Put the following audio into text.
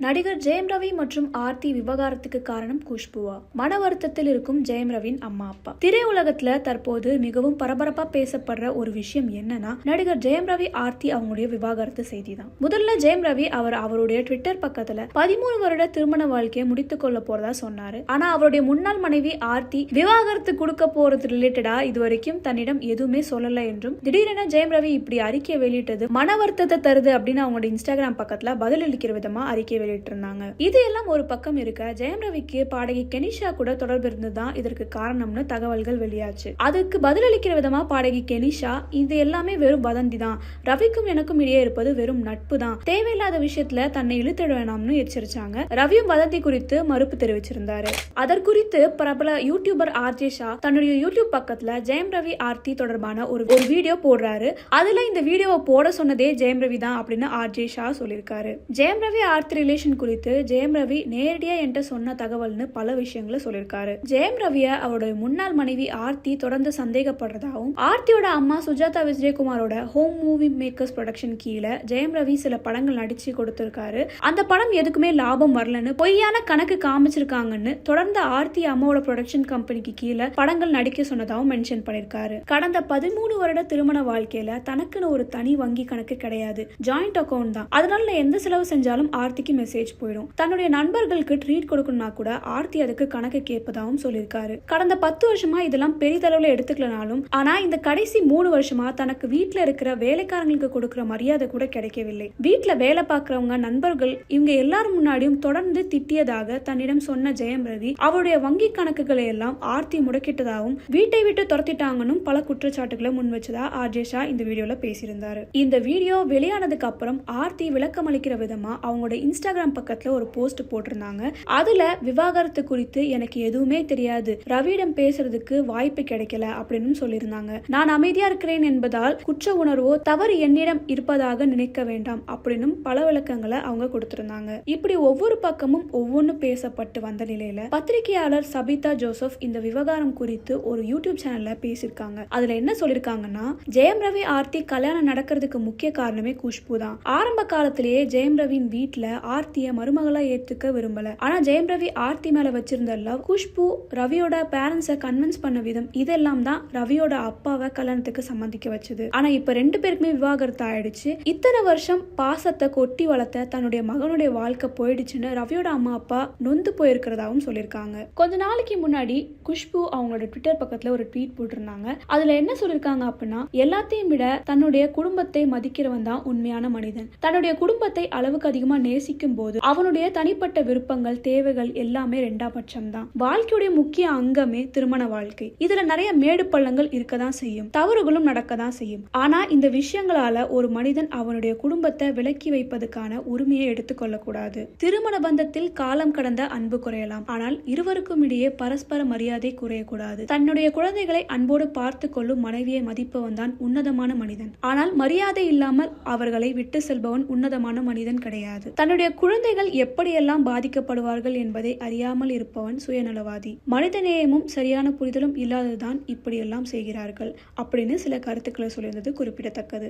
நடிகர் ஜெயம் ரவி மற்றும் ஆர்த்தி விவகாரத்துக்கு காரணம் குஷ்புவா. மன வருத்தத்தில் இருக்கும் ஜெயம் ரவின் அம்மா அப்பா. திரையுலகத்துல தற்போது மிகவும் பரபரப்பா பேசப்படுற ஒரு விஷயம் என்னன்னா நடிகர் ஜெயம் ரவி ஆர்த்தி அவங்களுடைய விவாகரத்து செய்தி தான் முதல்ல ஜெயம் ரவி அவர் அவருடைய ட்விட்டர் பக்கத்துல பதிமூணு வருட திருமண வாழ்க்கையை முடித்துக் கொள்ள போறதா சொன்னாரு. ஆனா அவருடைய முன்னாள் மனைவி ஆர்த்தி விவாகரத்து கொடுக்க போறது ரிலேட்டடா இது வரைக்கும் தன்னிடம் எதுவுமே சொல்லல என்றும் திடீரென ஜெயம் ரவி இப்படி அறிக்கை வெளியிட்டது மன வருத்தத்தை தருது அப்படின்னு அவங்களோட இன்ஸ்டாகிராம் பக்கத்துல பதிலளிக்கிற விதமா வெளியிட்டிருந்தாங்க. இது எல்லாம் ஒரு பக்கம் இருக்க ஜெயம் ரவிக்கு பாடகி கெனிஷா கூட தொடர்பு இருந்ததுதான் இதற்கு காரணம்னு தகவல்கள் வெளியாச்சு. அதுக்கு பதிலளிக்கிற விதமா பாடகி கெனிஷா இது எல்லாமே வெறும் வதந்தி தான் ரவிக்கும் எனக்கும் இடையே இருப்பது வெறும் நட்பு தான் தேவையில்லாத விஷயத்துல தன்னை இழுத்திட வேணாம்னு எச்சரிச்சாங்க. ரவியும் வதந்தி குறித்து மறுப்பு தெரிவிச்சிருந்தாரு. அதற்குறித்து பிரபல யூடியூபர் ஆர்ஜே ஷா தன்னுடைய யூடியூப் பக்கத்துல ஜெயம் ரவி ஆர்த்தி தொடர்பான ஒரு ஒரு வீடியோ போடுறாரு. அதுல இந்த வீடியோவை போட சொன்னதே ஜெயம் ரவி தான் அப்படின்னு ஆர்ஜே ஷா சொல்லியிருக்காரு. ஜெயம் ரவி ஆர்த்தி ரிலேஷன் குறித்து ஜெயம் ரவி நேரடியாக என்கிட்ட சொன்ன தகவல்னு பல விஷயங்களை சொல்லியிருக்காரு. ஜெயம் ரவிய அவருடைய முன்னாள் மனைவி ஆர்த்தி தொடர்ந்து சந்தேகப்படுறதாகவும் ஆர்த்தியோட அம்மா சுஜாதா விஜயகுமாரோட ஹோம் மூவி மேக்கர்ஸ் ப்ரொடக்ஷன் கீழே ஜெயம் ரவி சில படங்கள் நடிச்சு கொடுத்திருக்காரு. அந்த படம் எதுக்குமே லாபம் வரலன்னு பொய்யான கணக்கு காமிச்சிருக்காங்கன்னு தொடர்ந்து ஆர்த்தி அம்மாவோட ப்ரொடக்ஷன் கம்பெனிக்கு கீழே படங்கள் நடிக்க சொன்னதாகவும் மென்ஷன் பண்ணிருக்காரு கடந்த பதிமூணு வருட திருமண வாழ்க்கையில தனக்குன்னு ஒரு தனி வங்கி கணக்கு கிடையாது. ஜாயிண்ட் அக்கௌண்ட் தான். அதனால எந்த செலவு செஞ்சாலும் ஆர்த்திக்கு மெசேஜ் போயிடும். தன்னுடைய நண்பர்களுக்கு ட்ரீட் கொடுக்கணும்னா கூட ஆர்த்தி அதுக்கு கணக்கு கேட்பதாகவும் சொல்லியிருக்காரு. கடந்த பத்து வருஷமா இதெல்லாம் பெரிதளவுல எடுத்துக்கலனாலும் ஆனா இந்த கடைசி மூணு வருஷமா தனக்கு வீட்டுல இருக்கிற வேலைக்காரங்களுக்கு கொடுக்கிற மரியாதை கூட கிடைக்கவில்லை. வீட்டுல வேலை பார்க்கறவங்க நண்பர்கள் இவங்க எல்லாரும் முன்னாடியும் தொடர்ந்து திட்டியதாக தன்னிடம் சொன்ன ஜெயம் ரவி அவருடைய வங்கி கணக்குகளை எல்லாம் ஆர்த்தி முடக்கிட்டதாகவும் வீட்டை விட்டு துரத்திட்டாங்கன்னு பல குற்றச்சாட்டுகளை முன் வச்சதா ஆர்ஜே ஷா இந்த வீடியோல பேசியிருந்தாரு. இந்த வீடியோ வெளியானதுக்கு அப்புறம் ஆர்த்தி விளக்கம் அளிக்கிற விதமா அவங்களோட இன்ஸ்டாகிராம் இன்ஸ்டாகிராம் பக்கத்துல ஒரு போஸ்ட் போட்டிருந்தாங்க. அதுல விவாகரத்து குறித்து எனக்கு எதுவுமே தெரியாது. ரவியிடம் பேசுறதுக்கு வாய்ப்பு கிடைக்கல அப்படின்னு சொல்லியிருந்தாங்க. நான் அமைதியா இருக்கிறேன் என்பதால் குற்ற உணர்வோ தவறு என்னிடம் இருப்பதாக நினைக்க வேண்டாம் அப்படின்னு பல விளக்கங்களை அவங்க கொடுத்திருந்தாங்க. இப்படி ஒவ்வொரு பக்கமும் ஒவ்வொன்று பேசப்பட்டு வந்த நிலையில பத்திரிகையாளர் சபிதா ஜோசப் இந்த விவகாரம் குறித்து ஒரு யூடியூப் சேனல்ல பேசியிருக்காங்க. அதுல என்ன சொல்லிருக்காங்கன்னா ஜெயம் ரவி ஆர்த்தி கல்யாணம் நடக்கிறதுக்கு முக்கிய காரணமே குஷ்பு தான். ஆரம்ப காலத்திலேயே ஜெயம் ரவியின் வீட்டுல ஆர்த்தி ஆர்த்திய மருமகளா ஏத்துக்க விரும்பல. ஆனா ஜெயம் ரவி ஆர்த்தி மேல வச்சிருந்த லவ் குஷ்பு ரவியோட பேரண்ட்ஸை கன்வின்ஸ் பண்ண விதம் இதெல்லாம் தான் ரவியோட அப்பாவை கல்யாணத்துக்கு சம்மதிக்க வச்சது. ஆனா இப்ப ரெண்டு பேருக்குமே விவாகரத்து ஆயிடுச்சு. இத்தனை வருஷம் பாசத்தை கொட்டி வளர்த்த தன்னுடைய மகனுடைய வாழ்க்கை போயிடுச்சுன்னு ரவியோட அம்மா அப்பா நொந்து போயிருக்கிறதாவும் சொல்லியிருக்காங்க. கொஞ்ச நாளைக்கு முன்னாடி குஷ்பு அவங்களோட ட்விட்டர் பக்கத்துல ஒரு ட்வீட் போட்டிருந்தாங்க. அதுல என்ன சொல்லியிருக்காங்க அப்படின்னா எல்லாத்தையும் விட தன்னுடைய குடும்பத்தை மதிக்கிறவன் தான் உண்மையான மனிதன். தன்னுடைய குடும்பத்தை அளவுக்கு அதிகமா நேசிக்கும் போது அவனுடைய தனிப்பட்ட விருப்பங்கள் தேவைகள் எல்லாமே ரெண்டா பட்சம் தான் வாழ்க்கையுடைய முக்கிய அங்கமே திருமண வாழ்க்கை. இதுல நிறைய மேடு பள்ளங்கள் இருக்கதான் செய்யும். தவறுகளும் நடக்கதான் செய்யும். ஆனா இந்த விஷயங்களால ஒரு மனிதன் அவனுடைய குடும்பத்தை விலக்கி வைப்பதற்கான உரிமையை எடுத்துக்கொள்ள கூடாது திருமண பந்தத்தில் காலம் கடந்த அன்பு குறையலாம். ஆனால் இருவருக்கும் இடையே பரஸ்பர மரியாதை குறையக்கூடாது. தன்னுடைய குழந்தைகளை அன்போடு பார்த்து கொள்ளும் மனைவியை மதிப்பவன் தான் உன்னதமான மனிதன். ஆனால் மரியாதை இல்லாமல் அவர்களை விட்டு செல்பவன் உன்னதமான மனிதன் கிடையாது. தன்னுடைய குழந்தைகள் எப்படியெல்லாம் பாதிக்கப்படுவார்கள் என்பதை அறியாமல் இருப்பவன் சுயநலவாதி. மனிதநேயமும் சரியான புரிதலும் இல்லாததுதான் இப்படியெல்லாம் செய்கிறார்கள் அப்படின்னு சில கருத்துக்களை சொல்லியிருந்தது குறிப்பிடத்தக்கது.